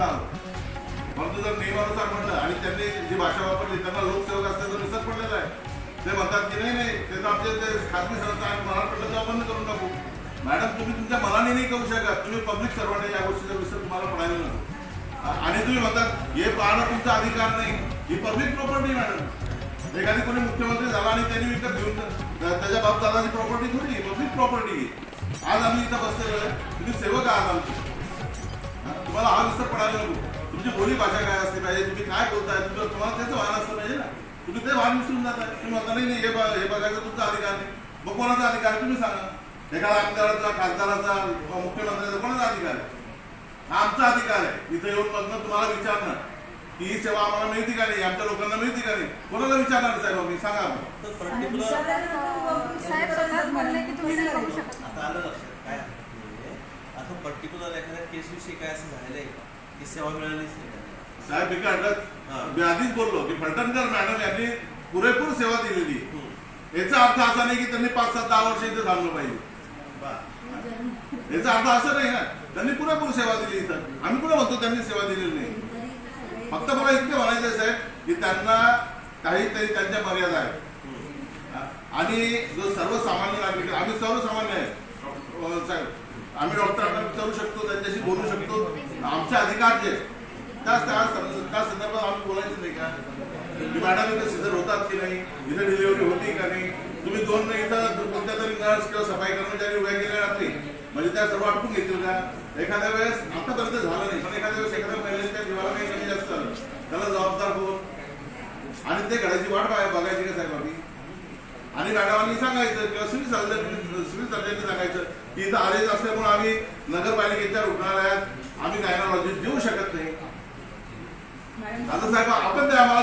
परंतु जर नियमानुसार म्हणलं आणि त्यांनी जी भाषा वापरली त्यांना लोकसेवक असल्याचं निसर पडलेलं आहे. ते म्हणतात की नाही नाही ते तर आमचे ते खासगी संस्था आणि मनात पडलं तर बंद करून टाकू. मॅडम तुम्ही तुमच्या मनाने नाही करू शकत. तुम्ही पब्लिक सर्वांनी या गोष्टीचा विसर तुम्हाला पडायला नको. आणि तुम्ही म्हणतात हे पाहणं तुमचा अधिकार नाही. ही पब्लिक प्रॉपर्टी मॅडम. एखादी कोणी मुख्यमंत्री झाला आणि त्यांनी विकत घेऊन त्याच्या बाप दादाची प्रॉपर्टी थोडी पब्लिक प्रॉपर्टी आज आम्ही इथं बसलेलो आहे. तुम्ही सेवक आहात आमची. तुमची बोली भाषा काय असते? पाहिजे तुम्ही काय बोलताय? तुमचं तुम्हाला त्याचं भान असलं पाहिजे ना. तुम्ही ते भान विसरून जाताय. तुम्ही म्हणता नाही नाही, हे बघ- हे बघायचं तुमचा अधिकार नाही मग कोणाचा अधिकार आहे? तुम्ही सांगा. एखाद्या आमदाराचा खासदाराचा किंवा मुख्यमंत्र्याचा कोणाचा अधिकार आहे? हा आमचा अधिकार आहे. इथं येऊन बघणं तुम्हाला विचारणं की ही सेवा आम्हाला मिळते का नाही? आमच्या लोकांना मिळते का नाही? कोणाला विचारणार साहेब? आम्ही सांगा आम्हाला. तर पर्टिक्युलर साहेब स्वतःच म्हणले की तुम्ही नाही करू शकत. आता आलं लक्षात. काय आहे? आता पर्टिक्युलर एखाद्या केस विषयी काय असं झालेलं आहे का? की सेवा मिळालीच नाही त्यांना? साहेब मी काय हा. म्हणतात मी आधीच बोललो की फलटणकर मॅडम यांनी पुरेपूर सेवा दिलेली. याचा अर्थ असा नाही की त्यांनी पाच सात दहा वर्ष इथे थांबलं पाहिजे. याचा अर्थ असं नाही ना त्यांनी पुरेपूर सेवा दिली इथं आम्ही कुठं म्हणतो त्यांनी सेवा दिलेली नाही फक्त मला इतके म्हणायचं साहेब की त्यांना काहीतरी त्यांच्या मर्यादा आहेत. आणि जो सर्वसामान्य नागरिक आम्ही सर्वसामान्य आहे अं, साहेब आम्ही डॉक्टरांना विचारू शकतो त्यांच्याशी बोलू शकतो आमचे अधिकार जे त्या त्या संदर्भात आम्ही बोलायचं नाही का? मॅडम इथं सिझर होतात की नाही? इथं डिलिव्हरी होती का नाही? तुम्ही दोन नाही इथं कोणत्या तरी नर्स किंवा सफाई कर्मचारी उभ्या केल्या रात्री म्हणजे त्या सर्व आटपून घेतील का? एखाद्या वेळेस आतापर्यंत झालं नाही पण एखाद्या वेळेस एखाद्या महिलेच्या जीवाला काही कमी जास्त झालं. त्याला जबाबदार हो आणि ते घडायची वाट बघायची का साहेब? आणि मॅडमांनी सांगायचं किंवा सिव्हिल सर्जन सिव्हिल सर्जनने सांगायचं की इथं आलेच असल्यामुळे आम्ही नगरपालिकेच्या रुग्णालयात आम्ही गायनॉलॉजिस्ट देऊ शकत नाही. आता साहेब आपण ते आम्हाला